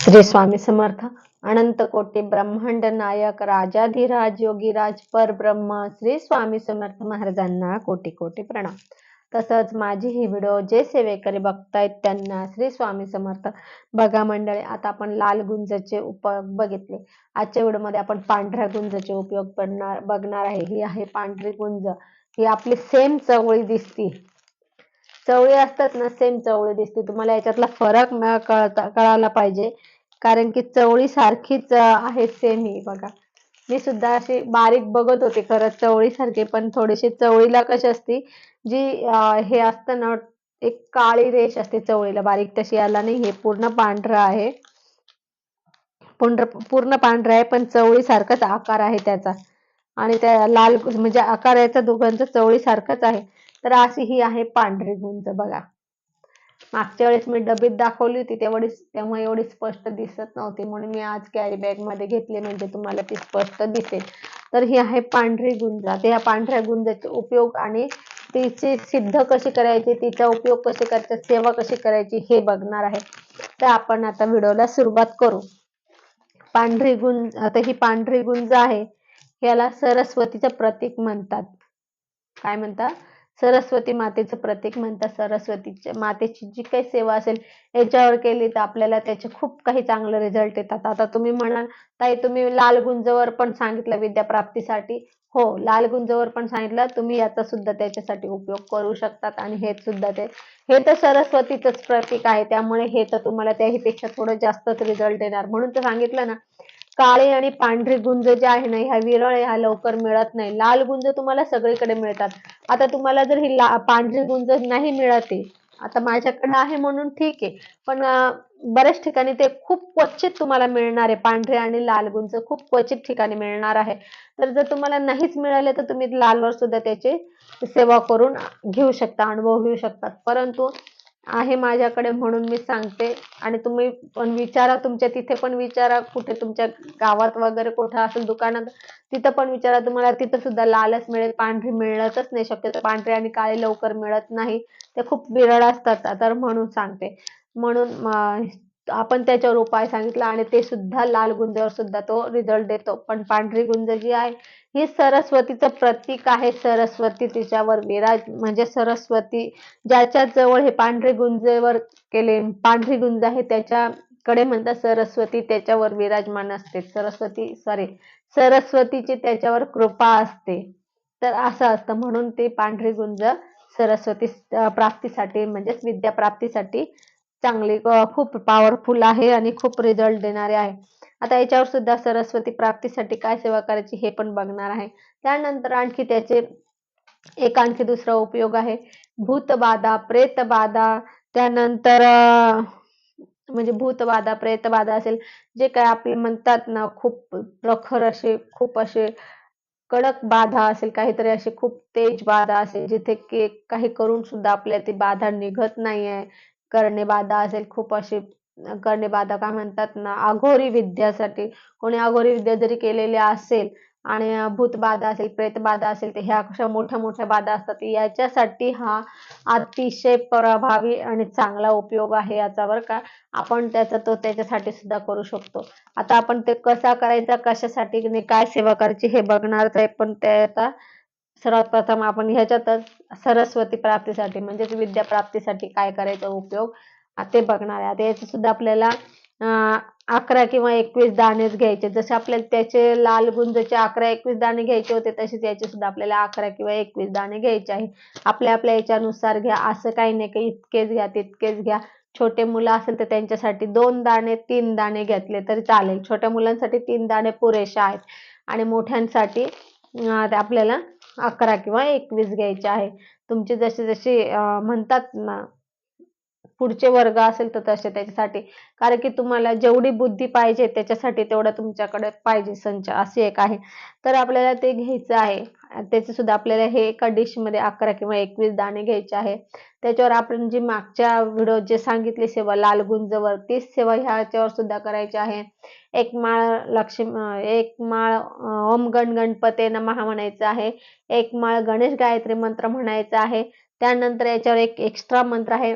श्री स्वामी समर्थ. अनंत कोटी ब्रह्मांड नायक राजाधिराज योगीराज परब्रह्म श्री स्वामी समर्थ महाराजांना कोटी कोटी प्रणाम. तसंच माझी ही व्हिडिओ जे सेवेकरी बघतायत त्यांना श्री स्वामी समर्थ. बघा मंडळी आता आपण लाल गुंजचे उपयोग बघितले. आजच्या व्हिडिओमध्ये आपण पांढऱ्या गुंजचे उपयोग बघणार बघणार आहे. ही आहे पांढरी गुंज. ही आपली सेम चवळी दिसती. चवळी असतात ना सेम चवळी दिसते. तुम्हाला याच्यातला फरक कळता कळायला पाहिजे. कारण की चवळी सारखीच आहे सेम ही बघा. मी सुद्धा अशी बारीक बघत होते खरं चवळी सारखी पण थोडीशी चवळीला कशी असती जी हे असतं ना एक काळी रेष असते चवळीला बारीक तशी याला नाही हे पूर्ण पांढरं आहे. पूर्ण पूर्ण पांढरं आहे पण चवळी सारखाच आकार आहे त्याचा. आणि त्या लाल म्हणजे आकार याचा दोघांचा चवळी सारखाच आहे. तर अशी ही आहे पांढरी गुंज बघा. मागच्या वेळेस मी डबीत दाखवली होती तेवढी तेव्हा एवढी स्पष्ट दिसत नव्हती. म्हणून मी आज कॅरी बॅगमध्ये घेतली म्हणजे तुम्हाला ती स्पष्ट दिसेल. तर ही आहे पांढरी गुंज. आता या पांढऱ्या गुंजाचे उपयोग आणि तिची सिद्ध कशी करायची तिचा उपयोग कसे करायचा सेवा कशी करायची हे बघणार आहे. तर आपण आता व्हिडिओला सुरुवात करू. पांढरी गुंज आता ही पांढरी गुंज आहे याला सरस्वतीचं प्रतीक म्हणतात. काय म्हणतात सरस्वती मातेचं प्रतीक म्हणतात. सरस्वतीच्या मातेची जी काही सेवा असेल याच्यावर केली तर आपल्याला त्याचे खूप काही चांगले रिझल्ट येतात. आता तुम्ही म्हणाल ताई तुम्ही लाल गुंजवर पण सांगितलं विद्या प्राप्तीसाठी हो लाल गुंजवर पण सांगितलं. तुम्ही याचा सुद्धा त्याच्यासाठी उपयोग करू शकतात आणि हे सुद्धा ते. हे तर सरस्वतीचंच प्रतीक आहे. त्यामुळे हे तर तुम्हाला त्याहीपेक्षा थोडं जास्तच रिझल्ट येणार. म्हणून तर सांगितलं ना काळे आणि पांढरी गुंज जे आहे ना ह्या विरळ ह्या लवकर मिळत नाही. लाल गुंज तुम्हाला सगळीकडे मिळतात. आता तुम्हाला जर ही पांढरी गुंज नाही मिळत आहे आता माझ्याकडे आहे म्हणून ठीक आहे. पण बऱ्याच ठिकाणी ते खूप क्वचित तुम्हाला मिळणार आहे. पांढरे आणि लाल गुंज खूप क्वचित ठिकाणी मिळणार आहे. तर जर तुम्हाला नाहीच मिळाले तर तुम्ही लालवर सुद्धा त्याची सेवा करून घेऊ शकता अनुभव घेऊ शकतात. परंतु आहे माझ्याकडे म्हणून मी सांगते. आणि तुम्ही पण विचारा तुमच्या तिथे पण विचारा कुठे तुमच्या गावात वगैरे कुठं असेल दुकानात तिथं पण विचारा. तुम्हाला तिथं सुद्धा लालच मिळेल पांढरी मिळतच नाही शक्यतो. पांढरी आणि काळी लवकर मिळत नाही. ते खूप विरळ असतात तर म्हणून सांगते. म्हणून आपण त्याच्यावर उपाय सांगितला आणि ते सुद्धा लाल गुंजावर सुद्धा तो रिझल्ट देतो. पण पांढरी गुंज जी आहे ही सरस्वतीचं प्रतीक आहे. सरस्वती तिच्यावर विराज म्हणजे सरस्वती ज्याच्या जवळ हे पांढरे गुंजेवर केले पांढरी गुंज आहे त्याच्याकडे म्हणतात सरस्वती त्याच्यावर विराजमान असते. सरस्वती सॉरी सरस्वतीची त्याच्यावर कृपा असते. तर असं असतं. म्हणून ते पांढरी गुंज सरस्वती प्राप्तीसाठी म्हणजेच विद्या प्राप्तीसाठी चांगली खूप पॉवरफुल आहे आणि खूप रिझल्ट देणारे आहे. आता याच्यावर सुद्धा सरस्वती प्राप्तीसाठी काय सेवा करायची हे पण बघणार आहे. त्यानंतर आणखी त्याचे एक आणखी दुसरा उपयोग आहे. भूतबाधा प्रेतबाधा त्यानंतर म्हणजे भूतबाधा प्रेतबाधा असेल जे काय आपले म्हणतात ना खूप प्रखर असे खूप असे कडक बाधा असेल काहीतरी अशी खूप तेज बाधा असेल जिथे की काही करून सुद्धा आपल्या ती बाधा निघत नाहीये. करणे बाधा असेल खूप अशी करणे बाधा काय म्हणतात ना अघोरी विद्यासाठी. कोणी अघोरी विद्या जरी केलेली असेल आणि भूतबाधा असेल प्रेतबाधा असेल तर ह्या अशा मोठ्या मोठ्या बाधा असतात. याच्यासाठी हा अतिशय प्रभावी आणि चांगला उपयोग आहे याचा बरं का. आपण त्याचा तो त्याच्यासाठी सुद्धा करू शकतो. आता आपण ते कसा करायचा कशासाठी काय सेवा करायची हे बघणारच आहे पण ते आता सर्वात प्रथम आपण ह्याच्यातच सरस्वती प्राप्तीसाठी म्हणजेच विद्या प्राप्तीसाठी काय करायचा उपयोग? ते बघणार आहे. आता याचे सुद्धा आपल्याला अकरा किंवा एकवीस दाणेच घ्यायचे. जसे आपल्याला त्याचे लाल गुंजचे अकरा एकवीस दाणे घ्यायचे होते तसेच याचे सुद्धा आपल्याला अकरा किंवा एकवीस दाणे घ्यायचे आहे. आपल्या आपल्या याच्यानुसार घ्या. असं काही नाही की इतकेच घ्या तितकेच घ्या. छोटे मुलं असेल तर त्यांच्यासाठी दोन दाणे तीन दाणे घेतले तरी चालेल. छोट्या मुलांसाठी तीन दाणे पुरेसे आहेत. आणि मोठ्यांसाठी आपल्याला अकरा किंवा एकवीस घ्यायचे आहे. तुमचे जसे जसे म्हणतात ना पुढचे वर्ग असेल तर तसे त्याच्यासाठी. कारण की तुम्हाला जेवढी बुद्धी पाहिजे त्याच्यासाठी तेवढं तुमच्याकडे पाहिजे संच. असे एक आहे. तर आपल्याला ते घ्यायचं आहे. त्याचे सुद्धा आपल्याला हे एका डिशमध्ये अकरा किंवा एकवीस दाणे घ्यायचे आहे. त्याच्यावर आपण जी मागच्या व्हिडिओ जे सांगितली सेवा लाल गुंजवर तीच सेवा ह्याच्यावर सुद्धा करायची आहे. एक माळ लक्ष्मी एक माळ ओम गण गणपते नमः म्हणायचं आहे. एक माळ गणेश गायत्री मंत्र म्हणायचा आहे. त्यानंतर याच्यावर एक एक्स्ट्रा मंत्र आहे.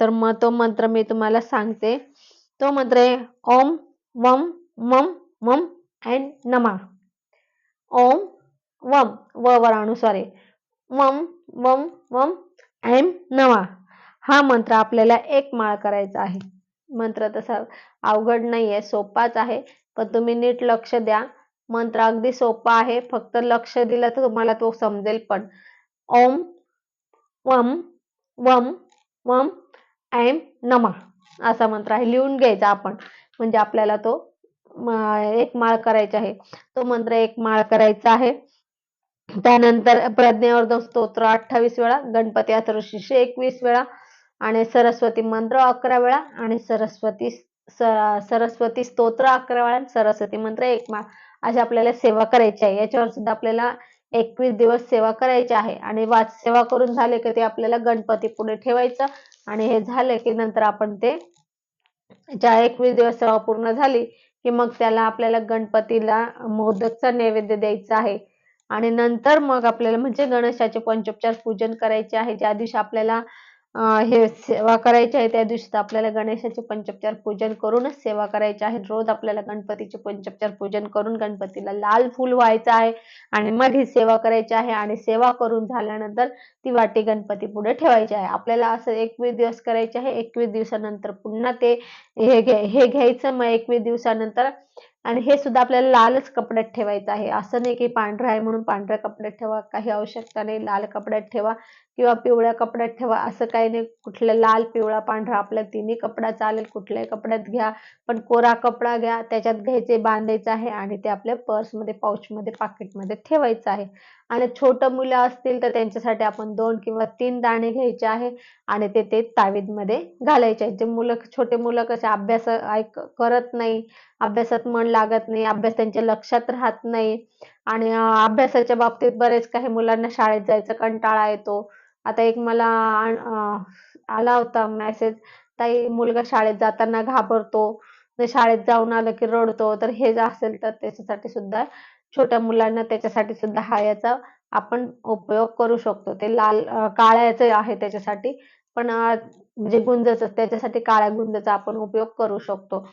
तर मग तो मंत्र मी तुम्हाला सांगते. तो मंत्र आहे ओम वम मम मम अँड नमा. ओम वम व वर वम वम वम अँड नमा हा मंत्र आपल्याला एक माळ करायचा आहे. मंत्र तसा अवघड नाही आहे सोपाच आहे. पण तुम्ही नीट लक्ष द्या. मंत्र अगदी सोपा आहे. फक्त लक्ष दिलं तर तुम्हाला तो समजेल पण. ओम वम वम वम ऐम नमा. असा मंत्र आहे. लिहून घ्यायचा आपण. म्हणजे आपल्याला तो एक माळ करायचा आहे. तो मंत्र एक माळ करायचा आहे. त्यानंतर प्रज्ञावर्धन स्तोत्र अठ्ठावीस वेळा गणपती अथर्वशीर्ष एकवीस वेळा आणि सरस्वती मंत्र अकरा वेळा आणि सरस्वती सरस्वती स्तोत्र अकरा वेळा सरस्वती मंत्र एक माळ अशी आपल्याला सेवा करायची आहे. याच्यावर सुद्धा आपल्याला एकवीस दिवस सेवा करायची आहे. आणि वाच सेवा करून झाले की ते आपल्याला गणपती पुढे ठेवायचं आणि हे झाले की नंतर आपण ते ज्या एकवीस दिवस सेवा पूर्ण झाली की मग त्याला आपल्याला गणपतीला मोदकचा नैवेद्य द्यायचा आहे. आणि नंतर मग आपल्याला म्हणजे गणेशाचे पंचोपचार पूजन करायचे आहे. ज्या दिवशी आपल्याला हे सेवा करायची आहे त्या दिवशी आपल्याला गणेशाचे पंचोपचार पूजन करूनच सेवा करायची आहे. रोज आपल्याला गणपतीचे पंचोपचार पूजन करून गणपतीला लाल फूल व्हायचं आहे आणि मग ही सेवा करायची आहे आणि सेवा करून झाल्यानंतर ती वाटी गणपती पुढे ठेवायची आहे. आपल्याला असं एकवीस दिवस करायचे आहे. एकवीस दिवसानंतर पुन्हा ते हे हे घ्यायचं. मग एकवीस दिवसानंतर आणि हे सुद्धा आपल्याला लालच कपड्यात ठेवायचं आहे. असं नाही की पांढरा आहे म्हणून पांढऱ्या कपड्यात ठेवा. काही आवश्यकता नाही लाल कपड्यात ठेवा. किंवा पिवळ्या कपड्यात ठेवा असं काही नाही. कुठला लाल पिवळा पांढरा आपल्या तिन्ही कपडा चालेल. कुठल्याही कपड्यात घ्या पण कोरा कपडा घ्या. त्याच्यात घ्यायचे बांधायचं आहे आणि ते आपल्या पर्समध्ये पाऊचमध्ये पाकिटमध्ये ठेवायचं आहे. आणि छोटं मुलं असतील तर त्यांच्यासाठी आपण दोन किंवा तीन दाणे घ्यायचे आहे आणि ते ते तावीदमध्ये घालायचे आहेत जे मुलं छोटे मुलं कसे अभ्यास ऐक करत नाही अभ्यासात मन लागत नाही अभ्यास त्यांच्या लक्षात राहत नाही. आणि अभ्यासाच्या बाबतीत बरेच काही मुलांना शाळेत जायचा कंटाळा येतो. आता एक मला आला होता मेसेज ताई मुलगा शाळेत जाताना घाबरतो. शाळेत जाऊन आलं की रडतो तर हे असेल तर त्याच्यासाठी सुद्धा छोट्या मुलांना त्याच्यासाठी सुद्धा हा याचा आपण उपयोग करू शकतो. ते लाल काळ्याचं आहे त्याच्यासाठी. पण म्हणजे गुंजच त्याच्यासाठी काळ्या गुंजचा आपण उपयोग करू शकतो.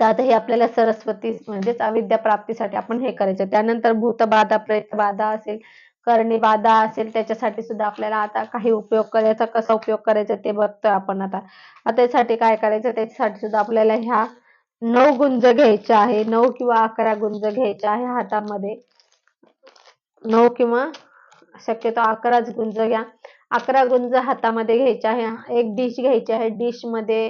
तर आता हे आपल्याला सरस्वती म्हणजेच अविद्या प्राप्तीसाठी आपण हे करायचं. त्यानंतर भूतबाधा प्रेतबाधा असेल करणी बाधा असेल त्याच्यासाठी सुद्धा आपल्याला आता काही उपयोग करायचा कसा उपयोग करायचा ते बघतोय आपण आता. त्यासाठी काय करायचं? त्याच्यासाठी सुद्धा आपल्याला ह्या नऊ गुंज घ्यायच्या आहे. नऊ किंवा अकरा गुंज घ्यायच्या आहे हातामध्ये. नऊ किंवा शक्यतो अकराच गुंज घ्या. अकरा गुंज हातामध्ये घ्यायचे आहे. एक डिश घ्यायची आहे. डिशमध्ये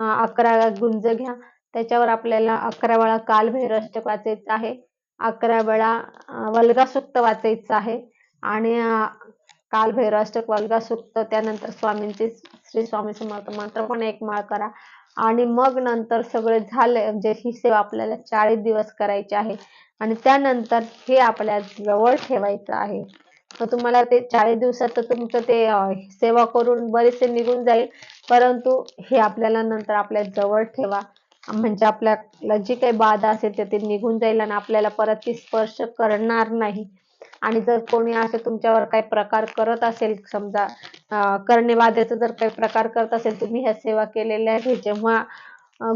अकरा गुंज घ्या. त्याच्यावर आपल्याला अकरा वेळा कालभैरष्टक वाचायचं आहे अकरा वेळा वल्गा सुक्त वाचायचं आहे. आणि कालभैरष्टक वल्गा सुक्त त्यानंतर स्वामींचे श्री स्वामी समर्थ मंत्र पण एक माळ करा. आणि मग नंतर सगळे झाले म्हणजे ही सेवा आपल्याला चाळीस दिवस करायची आहे. आणि त्यानंतर हे आपल्या जवळ ठेवायचं आहे. तर तुम्हाला ते चाळीस दिवसात तर तुमचं ते सेवा करून बरेचसे निघून जाईल. परंतु हे आपल्याला नंतर आपल्या जवळ ठेवा. म्हणजे आपल्याला जी काही बाधा असेल ते ते निघून जाईल आणि आपल्याला परत ती स्पर्श करणार नाही. आणि जर कोणी असे तुमच्यावर काही प्रकार करत असेल समजा करणे बाधेचा जर काही प्रकार करत असेल तुम्ही ह्या सेवा केलेल्या आहे जेव्हा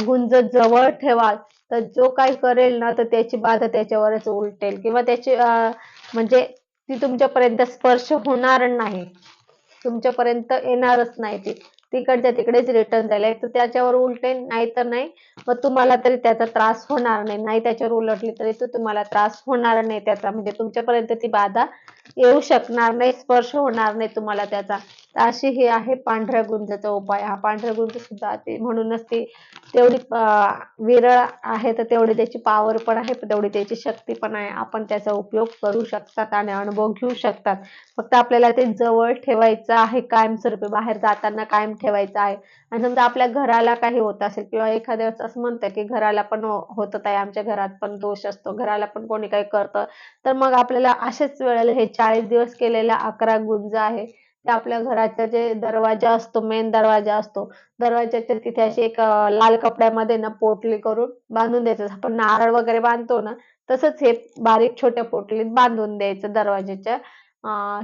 गुंज जवळ ठेवाल तर जो काही करेल ना तर त्याची बाधा त्याच्यावरच उलटेल. किंवा त्याची म्हणजे ती तुमच्यापर्यंत स्पर्श होणार नाही. तुमच्यापर्यंत येणारच नाही ती. तिकडच्या तिकडेच रिटर्न जाईल तर त्याच्यावर उलटे नाही तर नाही. मग तुम्हाला तरी त्याचा त्रास होणार नाही. नाही त्याच्यावर उलटली तरी तो तुम्हाला त्रास होणार नाही त्याचा. म्हणजे तुमच्यापर्यंत ती बाधा येऊ शकणार नाही स्पर्श होणार नाही तुम्हाला त्याचा. अशी ही आहे पांढऱ्या गुंजाचा उपाय. हा पांढऱ्या गुंज सुद्धा ते म्हणूनच ती तेवढी विरळ आहे. तर तेवढी त्याची पावर पण आहे. तेवढी त्याची शक्ती पण आहे. आपण त्याचा उपयोग करू शकतात आणि अनुभव घेऊ शकतात. फक्त आपल्याला ते जवळ ठेवायचं आहे कायमस्वरूपी. बाहेर जाताना कायम ठेवायचा आहे. आणि समजा आपल्या घराला काही होत असेल किंवा एखाद्या असं म्हणतं की घराला पण होत आहे आमच्या घरात पण दोष असतो घराला पण कोणी काही करतं तर मग आपल्याला अशाच वेळेला हे चाळीस दिवस केलेला अकरा गुंज आहे. ते आपल्या घराचा जे दरवाजा असतो मेन दरवाजा असतो दरवाजाच्या तिथे अशी एक लाल कपड्यामध्ये ना पोटली करून बांधून द्यायचं. आपण नारळ वगैरे बांधतो ना तसंच हे बारीक छोट्या पोटलीत बांधून द्यायचं दरवाजाच्या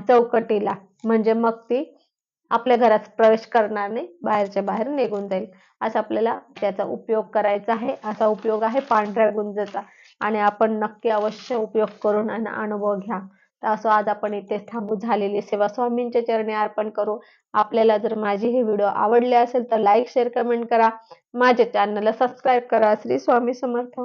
चौकटीला. म्हणजे मग ती आपल्या घरात प्रवेश करणार नाही बाहेरच्या बाहेर निघून जाईल. असा आपल्याला त्याचा उपयोग करायचा आहे. असा उपयोग आहे पांढऱ्या गुंजचा. आणि आपण नक्की अवश्य उपयोग करून आणि अनुभव घ्या. तर असं आज आपण इथे थांबू. झालेली सेवा स्वामींच्या चरणी अर्पण करू. आपल्याला जर माझी हे व्हिडिओ आवडले असेल तर लाईक शेअर कमेंट करा. माझ्या चॅनलला सबस्क्राईब करा. श्री स्वामी समर्थ.